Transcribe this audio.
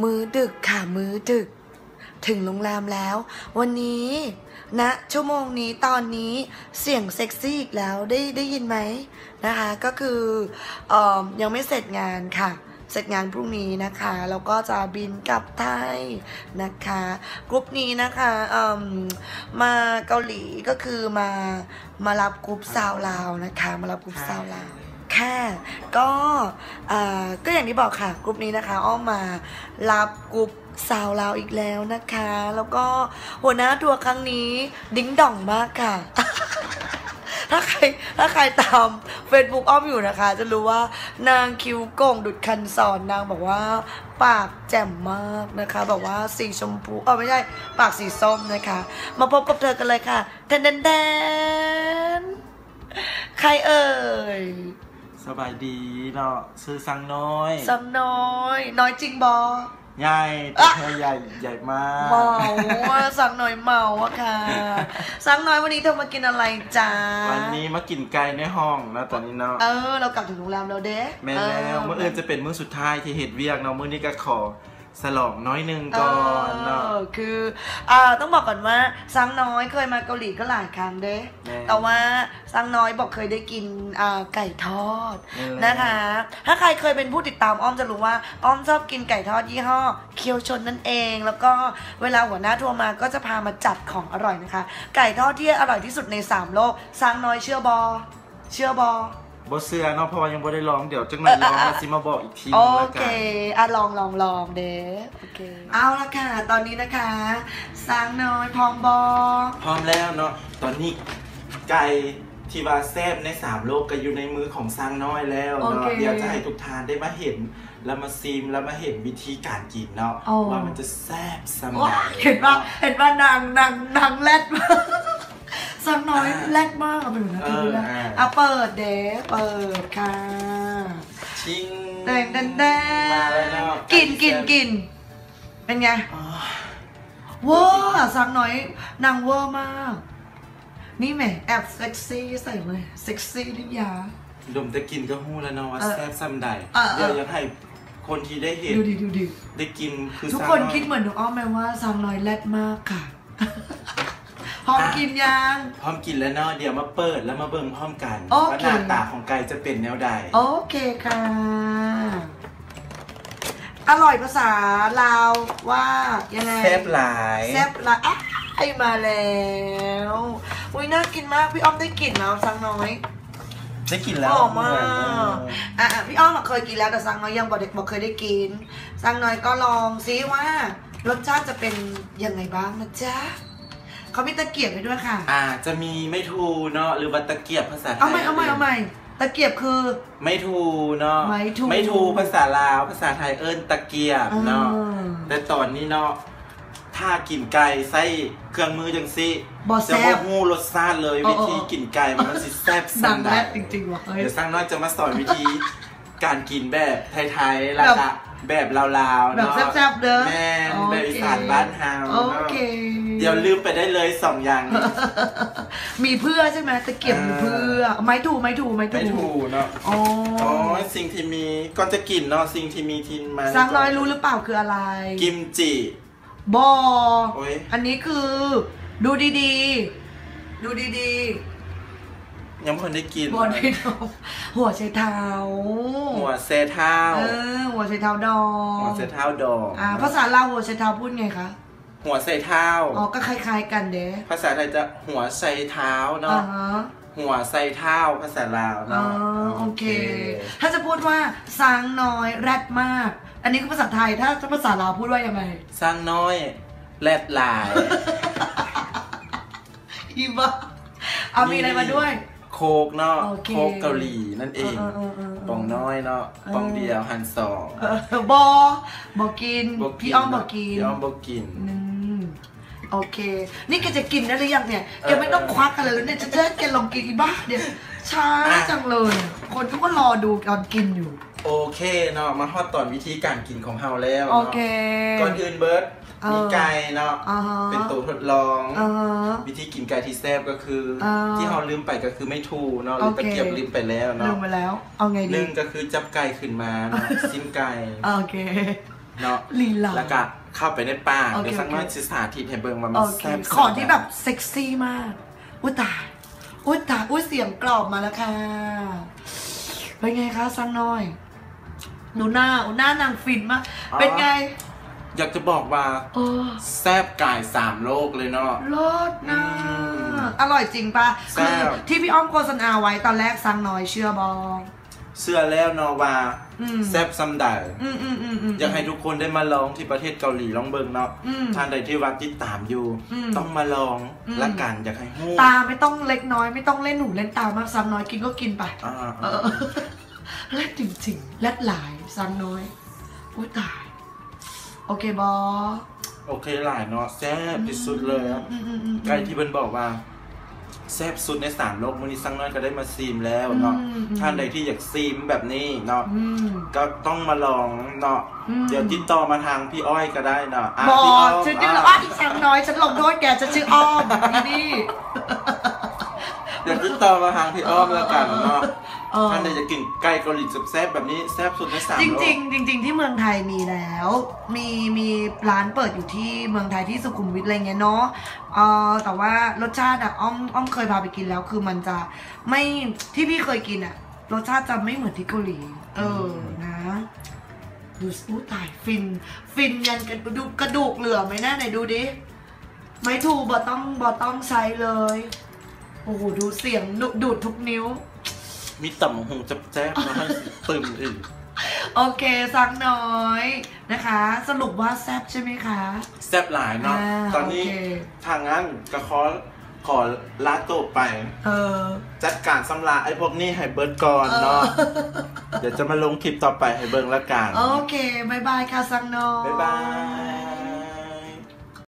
มื้อดึกค่ะมื้อดึก ถึงโรงแรมแล้ว วันนี้ณนะชั่วโมงนี้ตอนนี้เสียงเซ็กซี่อีกแล้วได้ได้ยินไหมนะคะ ก็คืออยังไม่เสร็จงานค่ะ เสร็จงานพรุ่งนี้นะคะแล้วก็จะบินกลับไทยนะคะกรุ๊ปนี้นะคะมมาเกาหลีก็คือมามารับกรุ๊ปสาวลาวนะคะ มารับกรุ๊ปสาวลาว ค่ะก็ก็อย่างที่บอกค่ะกลุ่มนี้นะคะอ้อมมารับกลุ่มสาวลาวอีกแล้วนะคะ แล้วก็หัวหน้าทัวร์ครั้งนี้ดิ้งด่องมากค่ะ ถ้าใครถ้าใครตาม Facebook อ้อมอยู่นะคะ จะรู้ว่านางคิ้วโก่งดุดคันสอนนางบอกว่าปากแจ่มมากนะคะแบบว่าสีชมพูเออไม่ใช่ปากสีส้มนะคะ มาพบกับเธอกันเลยค่ะแดนแดนแดนใครเอ่ย สบายดีเนาะซื้อสังน้อยสังน้อย น้อยจริงบอใหญ่แต่เธอใหญ่ใหญ่มากเมาว่าสังน้อยเมาอะค่ะสังน้อยวันนี้เธอมากินอะไรจ้าวันนี้มากินไก่ในห้องนะตอนนี้เนาะเออเรากลับถึงโรงแรมแล้วเด้แม่แล้วเมื่ออื่นจะเป็นมื้อสุดท้ายที่เห็ดเวียกเนาะมื้อนี้ก็ขอ สลองน้อยหนึงก่อนเนาะ เออคืออ่าต้องบอกก่อนว่าสังน้อยเคยมาเกาหลีก็หลายครั้งเด้แม่แต่ว่าสังน้อยบอกเคยได้กินอ่าไก่ทอดแม่นะคะ ถ้าใครเคยเป็นผู้ติดตามอ้อมจะรู้ว่าอ้อมชอบกินไก่ทอดยี่ห้อ เคียวชนนั่นเอง แล้วก็เวลาหัวหน้าทัวร์มาก็จะพามาจัดของอร่อยนะคะ ไก่ทอดที่อร่อยที่สุดในสามโลกสังน้อยเชื่อบอ เชื่อบอ บ่เสื้อเนาะเพราะว่ายังบ่ได้ลองเดี๋ยวจังหน่อยลองแล้วสิมาบอกอีกทีโอนึงแล้วเคกันอะลองลองลองเด้โอเคเอาละค่ะ ตอนนี้นะคะสางน้อยพร้อมบอพร้อมแล้วเนาะตอนนี้ไก่ที่ว่าแซ่บในสามโลกก็อยู่ในมือของสร้างน้อยแล้วเนาะเดี๋ยวจะให้ทุกทานได้มาเห็นแล้วมาซีมแล้วมาเห็นวิธีการกินเนาะว่ามันจะแซ่บสำโอ๊ไหยนเห็นว่าเห็นว่านางนางนางแรดมาก สางน้อยแรดมากเอาไปดูนะเอไปอดูนะอ่าอะเปิดเด้เปิดค่ะชิงแดงแดงแดมาแล้วเนาะกินกินกินเป็นไงอ๋อเวอร์สางน้อยนางเวอร์มาก นี่แหมแอบเซ็กซี่ใส่เลยเซ็กซี่นิยา ดมแต่กินก็หู้แล้วเนาะว่าเออแซ่บซ้ำใดเออเออ เดี๋ยวอยากให้คนที่ได้เห็น ดูดิดูดิ ได้กินคือทุกสร้างคนอยคิดเหมือนหนูอ้อมไหมว่าซางน้อยแรดมากค่ะ พร้อมกินยัง พร้อมกินแล้วเนาะเดี๋ยวมาเปิดแล้วมาเบิ่งพร้อมกันโอว่าเค หน้าตาของไก่จะเป็นแนวใดโอเคค่ะ อร่อยภาษาลาวว่ายังไง แซ่บหลายแซ่บละอะไอมาแล้วอุ้ยน่ากินมาก พี่อ้อมได้กลิ่นแล้วซางน้อยได้กินแล้วหอมมากเอออะอะพี่อ้อมอะเคยกินแล้วแต่ซางน้อยยังบอกเด็กบอกเคยได้กินซางน้อยก็ลองซิว่ารสชาติจะเป็นยังไงบ้างนะจ๊ะ เขามีตะเกียบให้ด้วยค่ะ อ่า จะมีไม่ทูเนาะหรือว่าตะเกียบภาษาไทยเอาใหม่เอาใหม่เอาใหม่ตะเกียบคือ ไม่ทูเนาะไม้ทูไม่ทูภาษาลาวภาษาไทยเอิ้นตะเกียบเนาะอ่าแต่ตอนนี้เนาะถ้ากินไก่ใส่เครื่องมือจังสิบ่จะแซ่บ่บฮู้รสชาติเลยอ๋อวิธีกินไก่มันสิแซ่บดังสำใดแรกจริงๆว่ะเฮ้ยเดี๋ยวสร้างน้อยจะมาสอนวิธี การกินแบบไทยๆแล้วแบบก็แบบลาวๆแบบเนาะแซ่บๆเด้อแม่านบ้านเฮาโอเนาะเค เดี๋ยวลืมไปได้เลยสองอย่างนี้มีเพื่อใช่ไหมตะเกียบมีเพื่อ ไม้ถูไม้ถูไม้ถูไม่ถูกเนาะอ๋ออ๋อสิ่งที่มีก่อนจะกินเนาะสิ่งที่มีทินมาสร้างน้อยรู้หรือเปล่าคืออะไร กิมจิบอโอ้ยอันนี้คือ ดูดีๆ ดูดี ยังไม่เคยได้กินๆบอดีดอกหัวไชเท้า หัวเซเท้าเออ หัวไชเท้าดองหัวเซเท้าดอกอ่าภาษาลาวหัวไชเท้าพูดไงคะหัวเซเท้า อ๋อ ก็คล้ายๆกันเด้ ภาษาไทยจะหัวไซเท้าอ่าเนาะฮะหัวไซเท้าภาษาลาวอ๋อเนาะโอเค ถ้าจะพูดว่าสางน้อยแรดมาก อันนี้คือภาษาไทย ถ้าภาษาลาวพูดว่ายังไงสร้างน้อยแลดหลายอีบ้าเอามีอะไรมาด้วย โคกเนาะ โอเค โคกเกาหลีนั่นเองเออเออเออเออปองน้อยเนาะเออปองเดียวหันสองเออบอบอกิน พี่อ้อมบอกกินพี่อ้อมบอกกิน อืมโอเค นี่แกจะกินได้หรือยังเนี่ยเออแกไม่ต้องควักอะไรแล้วเนี่ยจะจะให้แกลองกินอีบ้าเนี่ยช้าอะจังเลย คนทุกคนรอดูตอนกินอยู่ โอเคเนาะ มาฮอดตอนวิธีการกินของเฮาแล้วโอเนาะเค ก่อนอื่นเบิร์ดเออ มีไก่เนาะอ่าฮะเป็นตัวทดลองอ่าฮะวิธีกินไก่ที่แซ่บก็คืออาที่เฮาลืมไปก็คือไม่ทูเนาะหรือโอเคตะเกียบลืมไปแล้วลืเนาะมไปแล้ว เอาไงหดีนึ่งก็คือจับไก่ขึ้นมาเนาะซิมไก่โอเคเนาะลีลาแล้วก็เข้าไปในป่าโอเคเดี๋ยวสักโอเคน้อยสิสาธิตให้เบิ่งว่ามัโอนเคแซ่บขอที่แบบเซ็กซี่มากอุ้ยตายอุ้ยตายอุ้ยเสียงกรอบมาแล้วค่ะเป็นไงคะซังน้อยหนูหน้าหนูหน้านางฟินมาก เป็นไง อยากจะบอกว่าเออแซบกายสามโลกเลยเนาะ รสนะ อืมอร่อยจริงปะแซ่คือบที่พี่อ้อมโฆษณาไว้ตอนแรกซังน้อยเชื่อบอง เสื้อแล้วเนาะว่าอืม แซบซัมไดอืมอืมอืมอืม อยากให้ทุกคนได้มาลองที่ประเทศเกาหลีลองเบิ่งเนาะอืมท่านใดที่ว่าติดตามอยู่ อืมต้องมาลองอืม ละกันอยากให้ฮู้ตาไม่ต้องเล็กน้อยไม่ต้องเล่นหนูเล่นตามากซังน้อยกินก็กินไป อ่า เออเล่นจริงๆเล่นหลายซังน้อยอุ้ยตายโอเคบอโอเคหลายเนาะแซ่บที่สุดเลยอะอืมอืมอืมใกล้ที่เพิ่นบอกว่าแซ่บสุดในสามโลกมื้อนี้สังน้อยก็ได้มาซีมแล้วเนาะอืมอืมท่านใดที่อยากซีมแบบนี้เนาะอืมก็ต้องมาลองเนาะอืมเดี๋ยวติดต่อมาทางพี่อ้อยก็ได้เนาะะบอพี่อ้อมฉันชื่ออะว่าอีซังน้อยฉันลงโทษแกฉันชื่ออ้อมนี่นี่เดี๋ยวติดต่อมาทางพี่อ้อมแล้วกันเนาะ เออ ท่านใดจะกินไก่เกาหลีแซ่บๆแบบนี้แซ่บสุดในสามจโลริงก ๆจริง ๆ ที่เมืองไทยมีแล้ว มีมีร้านเปิดอยู่ที่เมืองไทยที่สุขุมวิทอะไรเงี้ยเนาะเออแต่ว่ารสชาติอะอ้อมอ้อมเคยพาไปกินแล้ว คือมันจะไม่ที่พี่เคยกินอะรสชาติจะไม่เหมือนที่เกาหลี เออนะดูอู้ตายฟิน ฟินยันกระดูกกระดูกเหลือไหมนะไหนดูดิไม่ถูกบอต้องบอต้องใช้เลย โอ้โหดูเสียงดูดูดทุกนิ้ว มีต่ำหงจับแจ๊บมาให้ตึมอีกโอเคสักน้อยนะคะ สรุปว่าแซบใช่ไหมคะ แซ่บหลายเนาะอ่าตอนนี้โอเค ทางนั้นก็ขอขอลาโตวไป เออ จัดการสำราไอ้พวกนี้ให้เบิร์ดก่อนเนาะเดี๋ยวจะมาลงคลิปต่อไปให้เบิร์งละกัน โอเคบายบายค่ะสักน้อย บ๊ายบาย